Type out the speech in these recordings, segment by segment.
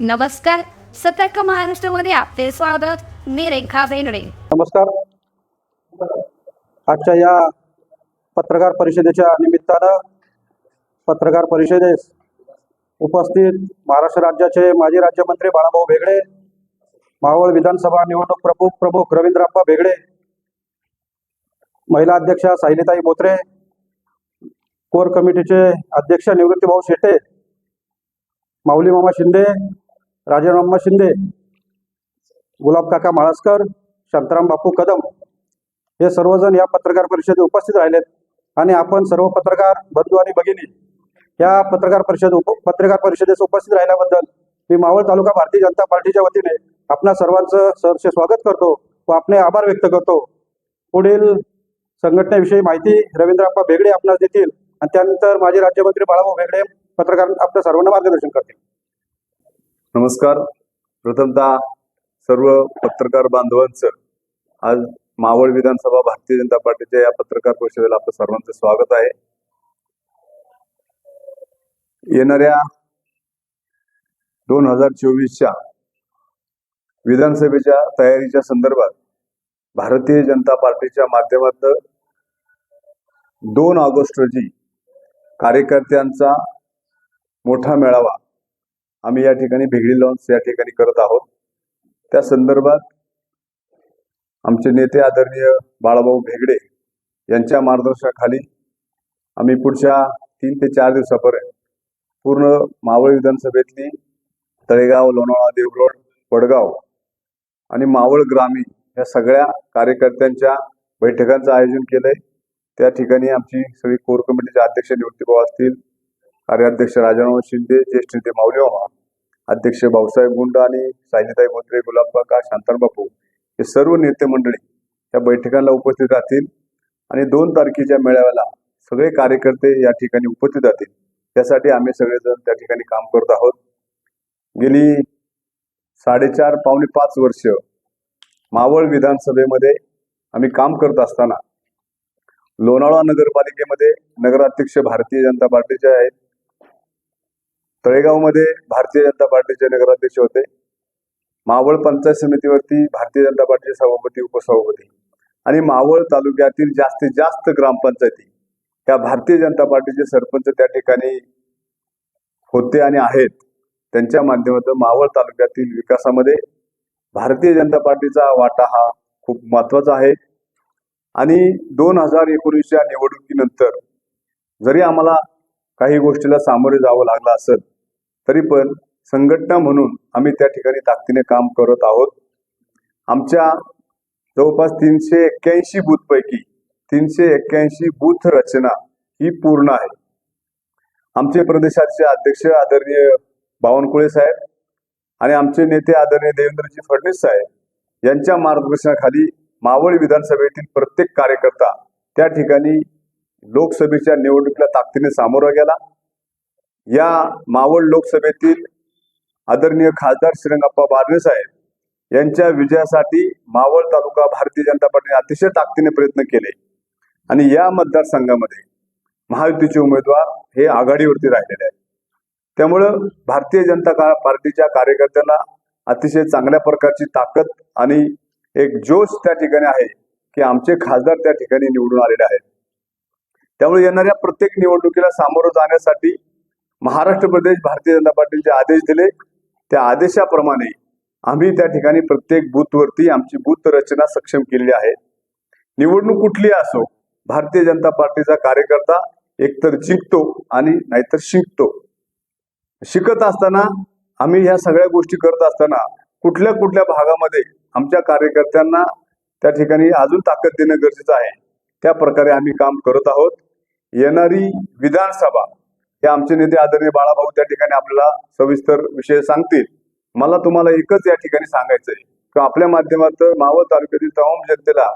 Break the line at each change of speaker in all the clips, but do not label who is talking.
नमस्कार. सतर्क महाराष्ट्रामध्ये आपले स्वागत. मी रेखा बेनडे
नमस्कार. आजच्या या पत्रकार परिषदेच्या निमित्तानं पत्रकार परिषदेस उपस्थित महाराष्ट्र राज्याचे माजी राज्यमंत्री बाळाभाऊ भेगडे मावळ विधानसभा निवडणूक प्रमुख प्रमुख रवींद्रप्पा भेगडे महिला अध्यक्षा साहिलीताई बोत्रे कोर कमिटीचे अध्यक्ष निवृत्तीभाऊ शेटे माऊली मामा शिंदे राजेमामा शिंदे गुलाब काका माळसकर शांताराम बापू कदम हे सर्वजण या पत्रकार परिषदेत उपस्थित राहिलेत. आणि आपण सर्व पत्रकार बंधू आणि भगिनी या पत्रकार परिषद उप पत्रकार परिषदेस उपस्थित राहिल्याबद्दल मी मावळ तालुका भारतीय जनता पार्टीच्या वतीने आपणा सर्वांचं सहर्ष स्वागत करतो व आपले आभार व्यक्त करतो. पुढील संघटनेविषयी माहिती रवींद्रप्पा भेगडे आपणास देतील आणि त्यानंतर माजी राज्यमंत्री बाळाभाऊ भेगडे पत्रकार आपल्या सर्वांना मार्गदर्शन करतील.
नमस्कार. प्रथमतः सर्व पत्रकार बांधवांचं आज मावळ विधानसभा भारतीय जनता पार्टीच्या या पत्रकार परिषदेला आपलं सर्वांचं स्वागत आहे. येणाऱ्या दोन हजार चोवीसच्या विधानसभेच्या तयारीच्या संदर्भात भारतीय जनता पार्टीच्या माध्यमातून दोन ऑगस्ट रोजी कार्यकर्त्यांचा मोठा मेळावा आम्ही या ठिकाणी भिगडी लॉन्स या ठिकाणी करत आहोत. त्या संदर्भात आमचे नेते आदरणीय बाळाभाऊ भेगडे यांच्या मार्गदर्शनाखाली आम्ही पुढच्या तीन ते चार दिवसापर्यंत पूर्ण मावळ विधानसभेतली तळेगाव लोणावळा देवगड वडगाव आणि मावळ ग्रामीण या सगळ्या कार्यकर्त्यांच्या बैठकांचं आयोजन केलंय. त्या ठिकाणी आमची सगळी कोर कमिटीचे अध्यक्ष निवृत्तीभाऊ असतील कार्याध्यक्ष राजाराम शिंदे ज्येष्ठ नेते माऊली अध्यक्ष भाऊसाहेब गुंड आणि सायनीताई बोत्रे गुलाबबाका काका बापू हे सर्व नेते मंडळी या बैठकांना उपस्थित राहतील आणि दोन तारखेच्या मेळाव्याला सगळे कार्यकर्ते या ठिकाणी उपस्थित राहतील. त्यासाठी आम्ही सगळेजण त्या ठिकाणी काम करत आहोत. गेली साडेचार पावणे पाच वर्ष मावळ विधानसभेमध्ये आम्ही काम करत असताना लोणावळा नगरपालिकेमध्ये नगराध्यक्ष भारतीय जनता पार्टीचे आहेत तळेगावमध्ये भारतीय जनता पार्टीचे नगराध्यक्ष होते. मावळ पंचायत समितीवरती भारतीय जनता पार्टीचे सभापती उपसभापती आणि मावळ तालुक्यातील जास्तीत जास्त ग्रामपंचायती या भारतीय जनता पार्टीचे सरपंच त्या ठिकाणी होते आणि आहेत. त्यांच्या माध्यमातून मावळ तालुक्यातील विकासामध्ये भारतीय जनता पार्टीचा वाटा हा खूप महत्त्वाचा आहे. आणि दोन हजार एकोणीसच्या निवडणुकीनंतर जरी आम्हाला काही गोष्टीला सामोरे जावं लागलं असेल तरी पण संघटना म्हणून आम्ही त्या ठिकाणी ताकदीने काम करत आहोत. आमच्या जवळपास तीनशे एक्क्याऐंशी बूथपैकी तीनशे एक्क्याऐंशी बूथ रचना ही पूर्ण आहे. आमचे प्रदेशाचे अध्यक्ष आदरणीय बावनकुळे साहेब आणि आमचे नेते आदरणीय देवेंद्रजी फडणवीस साहेब यांच्या मार्गदर्शनाखाली मावळ विधानसभेतील प्रत्येक कार्यकर्ता त्या ठिकाणी लोकसभेच्या निवडणुकीला ताकदीने सामोरा गेला. या मावळ लोकसभेतील आदरणीय खासदार श्रीरंगप्पा बारणे साहेब यांच्या विजयासाठी मावळ तालुका भारतीय जनता पार्टीने अतिशय ताकदीने प्रयत्न केले. आणि या मतदारसंघामध्ये महायुतीचे उमेदवार हे आघाडीवरती राहिलेले आहेत. त्यामुळं भारतीय जनता का- पार्टीच्या कार्यकर्त्यांना अतिशय चांगल्या प्रकारची ताकद आणि एक जोश त्या ठिकाणी आहे की आमचे खासदार त्या ठिकाणी निवडून आलेले आहेत. त्यामुळे येणाऱ्या प्रत्येक निवडणुकीला सामोरं जाण्यासाठी महाराष्ट्र प्रदेश भारतीय जनता पार्टीचे आदेश दिले. त्या आदेशाप्रमाणे आम्ही त्या ठिकाणी प्रत्येक बूथवरती आमची बूथ रचना सक्षम केलेली आहे. निवडणूक कुठली असो भारतीय जनता पार्टीचा कार्यकर्ता एकतर जिंकतो आणि नाहीतर शिकतो. शिकत असताना आम्ही ह्या सगळ्या गोष्टी करत असताना कुठल्या कुठल्या भागामध्ये आमच्या कार्यकर्त्यांना त्या ठिकाणी अजून ताकद देणं गरजेचं आहे त्या प्रकारे आम्ही काम करत आहोत. येणारी विधानसभा हे आमचे नेते आदरणीय बाळाभाऊ त्या ठिकाणी आपल्याला सविस्तर विषय सांगतील. मला तुम्हाला एकच या ठिकाणी सांगायचंय किंवा आपल्या माध्यमातून मावळ तालुक्यातील तमाम जनतेला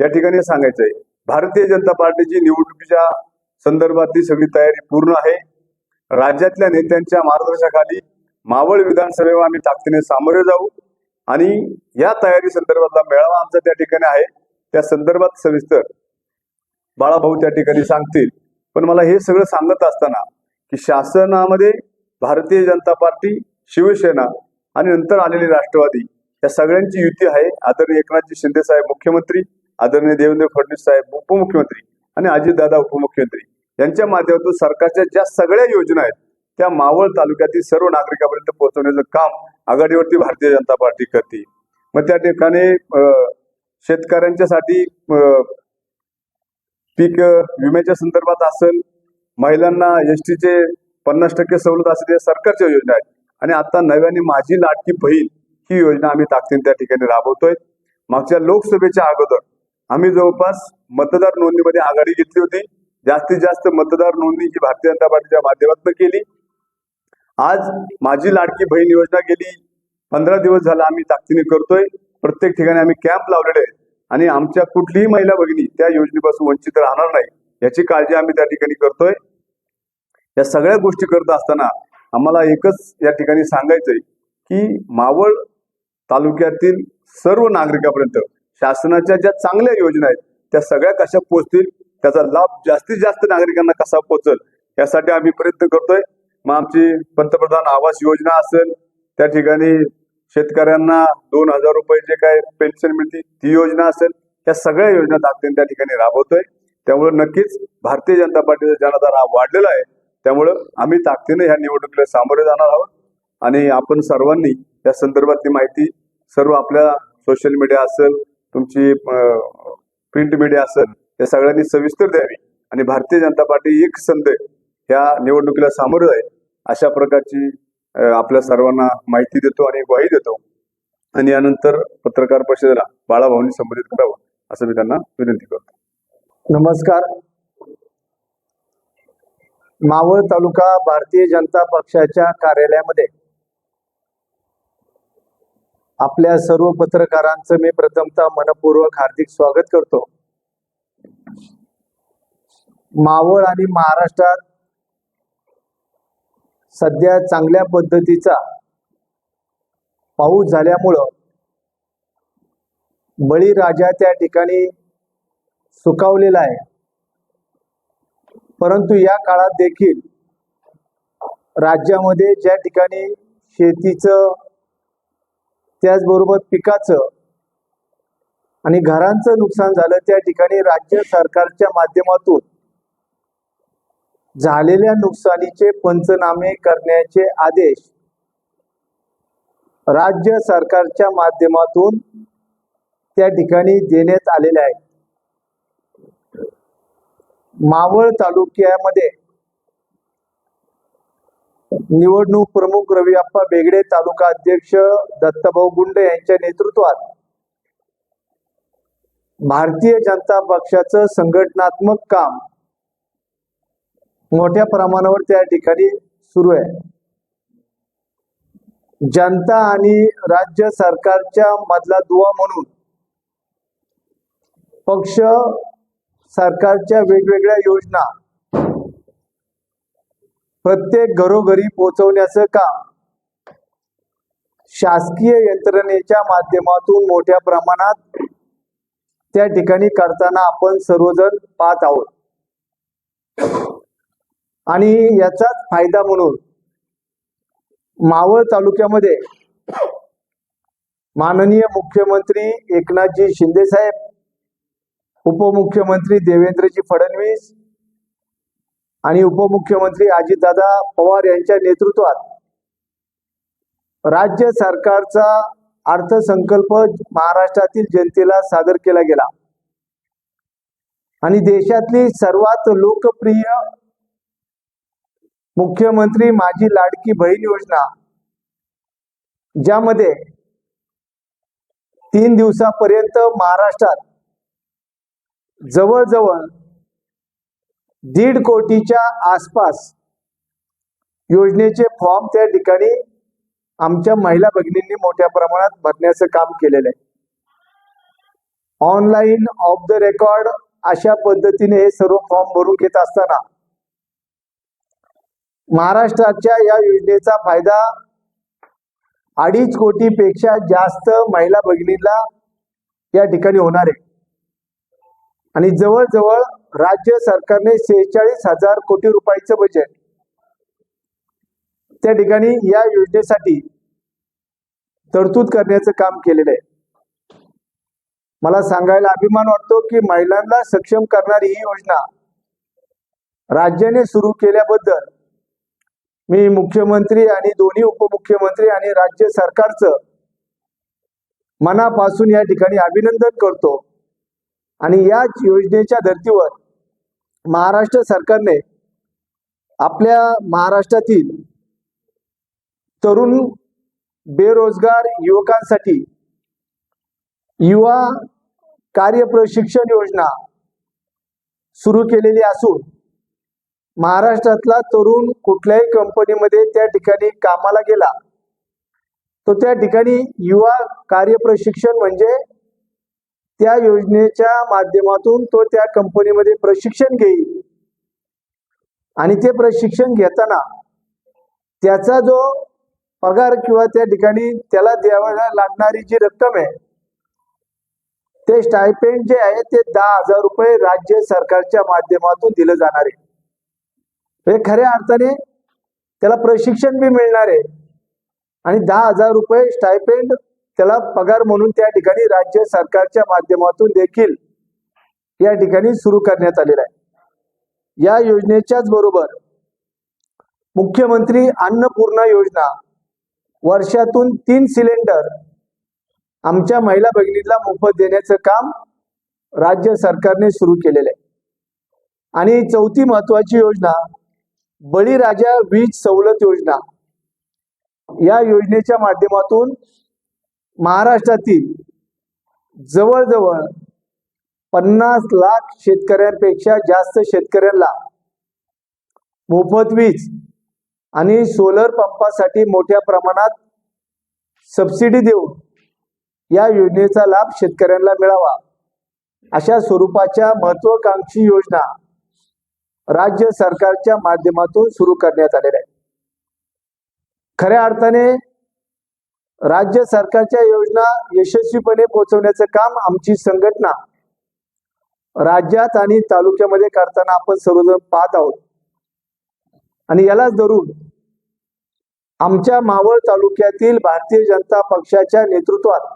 या ठिकाणी सांगायचंय. भारतीय जनता पार्टीची निवडणुकीच्या संदर्भातली सगळी तयारी पूर्ण आहे. राज्यातल्या नेत्यांच्या मार्गदर्शनाखाली मावळ विधानसभेवर आम्ही ताकदीने सामोरे जाऊ आणि या तयारी संदर्भातला मेळावा आमचा त्या ठिकाणी आहे. त्या संदर्भात सविस्तर बाळाभाऊ त्या ठिकाणी सांगतील. पण मला हे सगळं सांगत असताना की शासनामध्ये भारतीय जनता पार्टी शिवसेना आणि नंतर आलेली राष्ट्रवादी या सगळ्यांची युती आहे. आदरणीय एकनाथजी शिंदे साहेब मुख्यमंत्री आदरणीय देवेंद्र फडणवीस साहेब उपमुख्यमंत्री आणि अजितदादा उपमुख्यमंत्री यांच्या माध्यमातून सरकारच्या ज्या सगळ्या योजना आहेत त्या मावळ तालुक्यातील सर्व नागरिकांपर्यंत पोहोचवण्याचं काम आघाडीवरती भारतीय जनता पार्टी करते. मग त्या ठिकाणी शेतकऱ्यांच्यासाठी पीक विम्याच्या संदर्भात असेल महिलांना एस टीचे पन्नास टक्के सवलत असेल सरकारच्या योजना आहेत. आणि आता नव्याने माझी लाडकी बहीण ही योजना आम्ही ताकदीने त्या ठिकाणी राबवतोय. मागच्या लोकसभेच्या अगोदर आम्ही जवळपास मतदार नोंदणीमध्ये आघाडी घेतली होती. जास्तीत जास्त मतदार नोंदणी ही भारतीय जनता पार्टीच्या माध्यमातून केली. आज माझी लाडकी बहीण योजना गेली. पंधरा दिवस झाला आम्ही ताकदीने करतोय. प्रत्येक ठिकाणी आम्ही कॅम्प लावलेले आहेत. आणि आमच्या कुठलीही महिला भगिनी त्या योजनेपासून वंचित राहणार नाही याची काळजी आम्ही त्या ठिकाणी करतोय. या सगळ्या गोष्टी करत असताना आम्हाला एकच या ठिकाणी सांगायचंय की मावळ तालुक्यातील सर्व नागरिकांपर्यंत शासनाच्या ज्या चांगल्या योजना आहेत त्या सगळ्या कशा पोहोचतील त्याचा लाभ जास्तीत जास्त नागरिकांना कसा पोहोचल यासाठी आम्ही प्रयत्न करतोय. मग आमची पंतप्रधान आवास योजना असेल त्या ठिकाणी शेतकऱ्यांना दोन हजार रुपये जे काय पेन्शन मिळते ती योजना असेल या सगळ्या योजना ताकदीने त्या ठिकाणी राबवतोय. त्यामुळे नक्कीच भारतीय जनता पार्टीचा जनाधार हा वाढलेला आहे. त्यामुळं आम्ही ताकदीनं ह्या निवडणुकीला सामोरे जाणार आहोत. आणि आपण सर्वांनी या संदर्भातली माहिती सर्व आपल्या सोशल मीडिया असेल तुमची प्रिंट मीडिया असेल या सगळ्यांनी सविस्तर द्यावी. आणि भारतीय जनता पार्टी एक संध ह्या निवडणुकीला सामोरे जाईल अशा प्रकारची आपल्या सर्वांना माहिती देतो आणि ग्वाही देतो. आणि यानंतर पत्रकार परिषदेला बाळाभाऊंनी संबोधित करावं असं मी त्यांना विनंती करतो.
नमस्कार. मावळ तालुका भारतीय जनता पक्षाच्या कार्यालयामध्ये आपल्या सर्व पत्रकारांचं मी प्रथमतः मनपूर्वक हार्दिक स्वागत करतो. मावळ आणि महाराष्ट्रात सध्या चांगल्या पद्धतीचा पाऊस झाल्यामुळं बळीराजा त्या ठिकाणी सुकावलेला आहे. परंतु या काळात देखील राज्यामध्ये ज्या ठिकाणी शेतीचं त्याचबरोबर पिकाचं आणि घरांचं नुकसान झालं त्या ठिकाणी राज्य सरकारच्या माध्यमातून झालेल्या नुकसानीचे पंचनामे करण्याचे आदेश राज्य सरकारच्या माध्यमातून त्या ठिकाणी देण्यात आलेले आहेत. मावळ तालुक्यामध्ये निवडणूक प्रमुख रविअप्पा बेगडे तालुका अध्यक्ष दत्तभाऊ गुंडे यांच्या नेतृत्वात भारतीय जनता पक्षाचं संघटनात्मक काम मोठ्या प्रमाणावर त्या ठिकाणी सुरू आहे. जनता आणि राज्य सरकारच्या मधला दुवा म्हणून पक्ष सरकारच्या वेगवेगळ्या योजना. प्रत्येक घरोघरी पोहोचवण्याचं काम. शासकीय यंत्रणेच्या माध्यमातून मोठ्या प्रमाणात त्या ठिकाणी करताना आपण सर्वजण पाहत आहोत. आणि याचाच फायदा म्हणून मावळ तालुक्यामध्ये माननीय मुख्यमंत्री एकनाथजी शिंदे साहेब उपमुख्यमंत्री देवेंद्रजी फडणवीस आणि उपमुख्यमंत्री अजितदादा पवार यांच्या नेतृत्वात राज्य सरकारचा अर्थसंकल्प महाराष्ट्रातील जनतेला सादर केला गेला. आणि देशातली सर्वात लोकप्रिय मुख्यमंत्री माझी लाडकी बहीण योजना ज्यामध्ये तीन दिवसापर्यंत महाराष्ट्रात जवळजवळ दीड कोटीच्या आसपास योजनेचे फॉर्म त्या ठिकाणी आमच्या महिला भगिनींनी मोठ्या प्रमाणात भरण्याचं काम केलेलं आहे. ऑनलाईन ऑफ द रेकॉर्ड अशा पद्धतीने हे सर्व फॉर्म भरून घेत असताना महाराष्ट्राच्या या योजनेचा फायदा अडीच कोटीपेक्षा जास्त महिला भगिनींना या ठिकाणी होणार आहे. आणि जवळजवळ राज्य सरकारने सेहेचाळीस हजार कोटी रुपयाचं बजेट त्या ठिकाणी या योजनेसाठी तरतूद करण्याचं काम केलेलं आहे. मला सांगायला अभिमान वाटतो की महिलांना सक्षम करणारी ही योजना राज्याने सुरू केल्याबद्दल मी मुख्यमंत्री आणि दोन्ही उपमुख्यमंत्री आणि राज्य सरकारचं मनापासून या ठिकाणी अभिनंदन करतो. आणि याच योजनेच्या धर्तीवर महाराष्ट्र सरकारने आपल्या महाराष्ट्रातील तरुण बेरोजगार युवकांसाठी युवा कार्य प्रशिक्षण योजना सुरू केलेली असून महाराष्ट्रातला तरुण कुठल्याही कंपनीमध्ये त्या ठिकाणी कामाला गेला तो त्या ठिकाणी युवा कार्य प्रशिक्षण म्हणजे त्या योजनेच्या माध्यमातून तो त्या कंपनीमध्ये प्रशिक्षण घेईल. आणि ते प्रशिक्षण घेताना त्याचा जो पगार किंवा त्या ठिकाणी त्याला द्यावयाला लागणारी जी रक्कम आहे ते स्टायपेंड जे आहे ते दहा हजार रुपये राज्य सरकारच्या माध्यमातून दिलं जाणार आहे. हे खऱ्या अर्थाने त्याला प्रशिक्षण बी मिळणार आहे. आणि दहा हजार रुपये स्टायपेंड त्याला पगार म्हणून त्या ठिकाणी राज्य सरकारच्या माध्यमातून देखील या ठिकाणी सुरू करण्यात आलेला आहे. या योजनेच्याच बरोबर मुख्यमंत्री अन्नपूर्णा योजना वर्षातून तीन सिलेंडर आमच्या महिला भगिनीला मोफत देण्याचं काम राज्य सरकारने सुरू केलेलं आहे. आणि चौथी महत्वाची योजना बळीराजा वीज सवलत योजना. या योजनेच्या माध्यमातून महाराष्ट्रातील जवळजवळ पन्नास लाख शेतकऱ्यांपेक्षा जास्त शेतकऱ्यांना मोफत वीज आणि सोलर पंपासाठी मोठ्या प्रमाणात सबसिडी देऊन या योजनेचा लाभ शेतकऱ्यांना मिळावा. अशा स्वरूपाच्या महत्वाकांक्षी योजना राज्य सरकारच्या माध्यमातून सुरू करण्यात आलेल्या आहे खऱ्या अर्थाने राज्य सरकारच्या योजना यशस्वीपणे पोहोचवण्याचं काम आमची संघटना राज्यात आणि तालुक्यामध्ये करताना आपण सर्वजण पाहत आहोत. आणि यालाच धरून आमच्या मावळ तालुक्यातील भारतीय जनता पक्षाच्या नेतृत्वात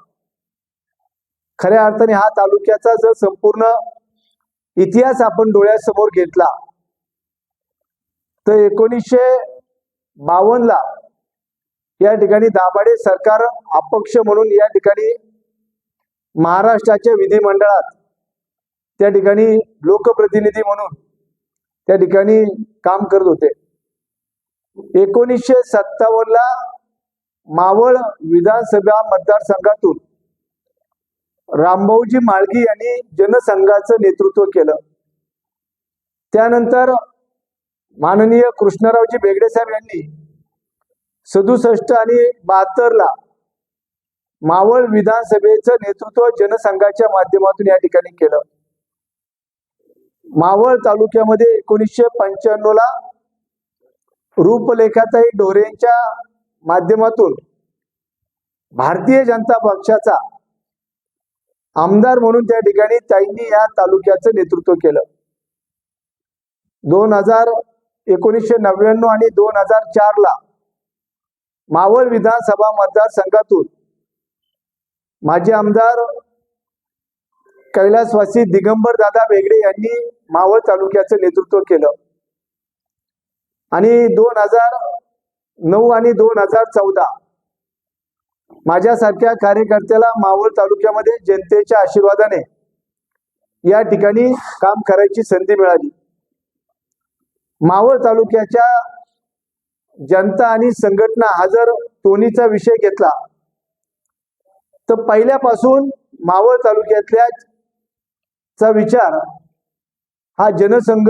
खऱ्या अर्थाने हा तालुक्याचा जर संपूर्ण इतिहास आपण डोळ्यासमोर घेतला तर एकोणीसशे बावन्नला या ठिकाणी दाभाडे सरकार अपक्ष म्हणून या ठिकाणी महाराष्ट्राच्या विधिमंडळात त्या ठिकाणी लोकप्रतिनिधी म्हणून त्या ठिकाणी काम करत होते. एकोणीसशे सत्तावन्नला मावळ विधानसभा मतदारसंघातून रामभाऊजी माळगी यांनी जनसंघाचं नेतृत्व केलं. त्यानंतर माननीय कृष्णरावजी बेगडे साहेब यांनी सदुसष्ट आणि बहात्तरला मावळ विधानसभेचं नेतृत्व जनसंघाच्या माध्यमातून या ठिकाणी केलं. मावळ तालुक्यामध्ये एकोणीसशे पंच्याण्णव ला रूपलेखाताई डोरेंच्या माध्यमातून भारतीय जनता पक्षाचा आमदार म्हणून त्या ठिकाणी ताईंनी या तालुक्याचं नेतृत्व केलं. दोन हजार एकोणीसशे नव्याण्णव आणि दोन हजार चार ला मावळ विधानसभा मतदारसंघातून माजी आमदार कैलासवासी दिगंबर दादा बेगडे यांनी मावळ तालुक्याचं नेतृत्व केलं. आणि दोन हजार नऊ आणि दोन हजार चौदा माझ्यासारख्या कार्यकर्त्याला मावळ तालुक्यामध्ये जनतेच्या आशीर्वादाने या ठिकाणी काम करायची संधी मिळाली. मावळ तालुक्याच्या जनता आणि संघटना हा जर दोन्हीचा विषय घेतला तर पहिल्यापासून मावळ तालुक्यातल्या चा विचार हा जनसंघ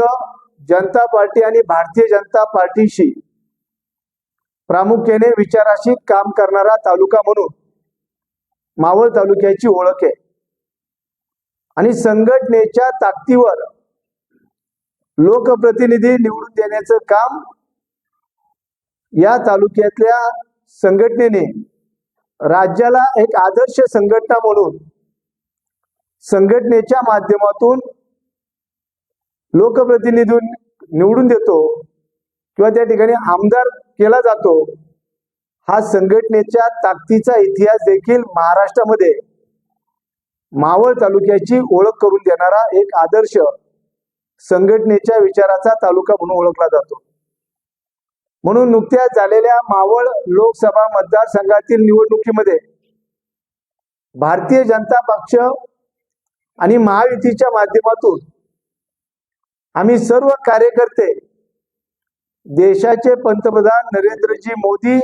जनता पार्टी आणि भारतीय जनता पार्टीशी प्रामुख्याने विचाराशी काम करणारा तालुका म्हणून मावळ तालुक्याची ओळख आहे. आणि संघटनेच्या ताकदीवर लोकप्रतिनिधी निवडून देण्याचं काम या तालुक्यातल्या संघटनेने राज्याला एक आदर्श संघटना म्हणून संघटनेच्या माध्यमातून लोकप्रतिनिधी निवडून देतो किंवा त्या ठिकाणी आमदार केला जातो हा संघटनेच्या ताकदीचा इतिहास देखील महाराष्ट्रामध्ये मावळ तालुक्याची ओळख करून देणारा एक आदर्श संघटनेच्या विचाराचा तालुका म्हणून ओळखला जातो. म्हणून नुकत्याच झालेल्या मावळ लोकसभा मतदारसंघातील निवडणुकीमध्ये भारतीय जनता पक्ष आणि महायुतीच्या माध्यमातून आम्ही सर्व कार्यकर्ते देशाचे पंतप्रधान नरेंद्रजी मोदी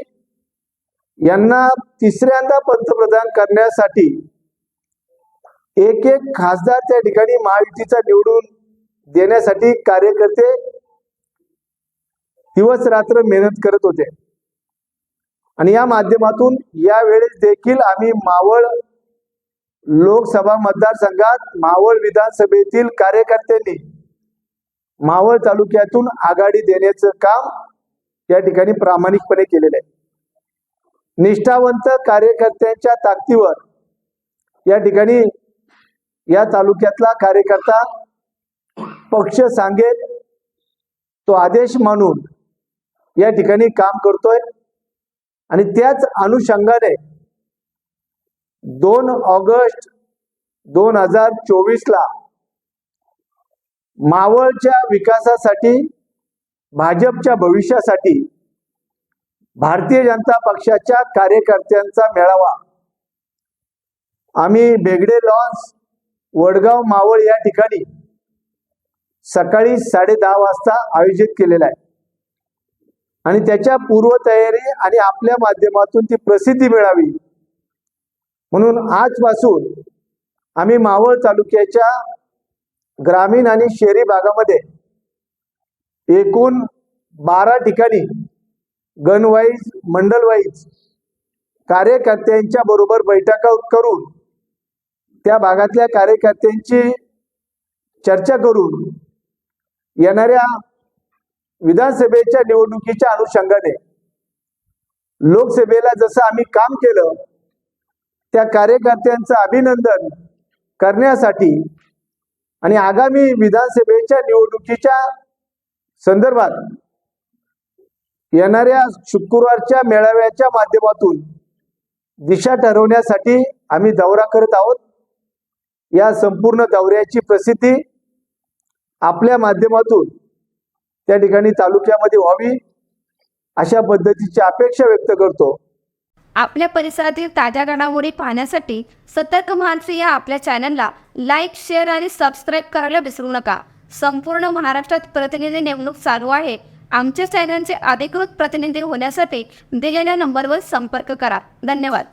यांना तिसऱ्यांदा पंतप्रधान करण्यासाठी एक एक खासदार त्या ठिकाणी महायुतीचा निवडून देण्यासाठी कार्यकर्ते दिवस रात्र मेहनत करत होते. आणि या माध्यमातून यावेळेस देखील आम्ही मावळ लोकसभा मतदारसंघात मावळ विधानसभेतील कार्यकर्त्यांनी मावळ तालुक्यातून आघाडी देण्याचं काम या ठिकाणी प्रामाणिकपणे केलेलं आहे. निष्ठावंत कार्यकर्त्यांच्या ताकदीवर या ठिकाणी या तालुक्यातला कार्यकर्ता पक्ष सांगेल तो आदेश मानून या ठिकाणी काम करतोय. आणि त्याच अनुषंगाने दोन ऑगस्ट दोन हजार चोवीसला मावळच्या विकासासाठी भाजपच्या भविष्यासाठी भारतीय जनता पक्षाच्या कार्यकर्त्यांचा मेळावा. आम्ही बेगडे लॉन्स वडगाव मावळ या ठिकाणी सकाळी साडे दहा वाजता आयोजित केलेला आहे. आणि त्याच्या पूर्वतयारी आणि आपल्या माध्यमातून ती प्रसिद्धी मिळावी. म्हणून आजपासून आम्ही मावळ तालुक्याच्या ग्रामीण आणि शहरी भागामध्ये एकूण बारा ठिकाणी गणवाईज मंडलवाईज कार्यकर्त्यांच्या बरोबर बैठका करून त्या भागातल्या कार्यकर्त्यांची चर्चा करून येणाऱ्या विधानसभेच्या निवडणुकीच्या अनुषंगाने लोकसभेला जसं आम्ही काम केलं त्या कार्यकर्त्यांचं अभिनंदन करण्यासाठी आणि आगामी विधानसभेच्या निवडणुकीच्या संदर्भात येणाऱ्या शुक्रवारच्या मेळाव्याच्या माध्यमातून दिशा ठरवण्यासाठी आम्ही दौरा करत आहोत. या संपूर्ण दौऱ्याची प्रसिद्धी आपल्या माध्यमातून त्या ठिकाणी तालुक्यामध्ये व्हावी अशा पद्धतीची अपेक्षा व्यक्त करतो.
आपल्या परिसरातील ताज्या घडामोडी पाहण्यासाठी सतर्क मानसी या आपल्या चॅनलला लाईक शेअर आणि सबस्क्राईब करायला विसरू नका. संपूर्ण महाराष्ट्रात प्रतिनिधी नेमणूक चालू आहे. आमच्या चॅनलचे अधिकृत प्रतिनिधी होण्यासाठी दिलेल्या नंबरवर संपर्क करा. धन्यवाद.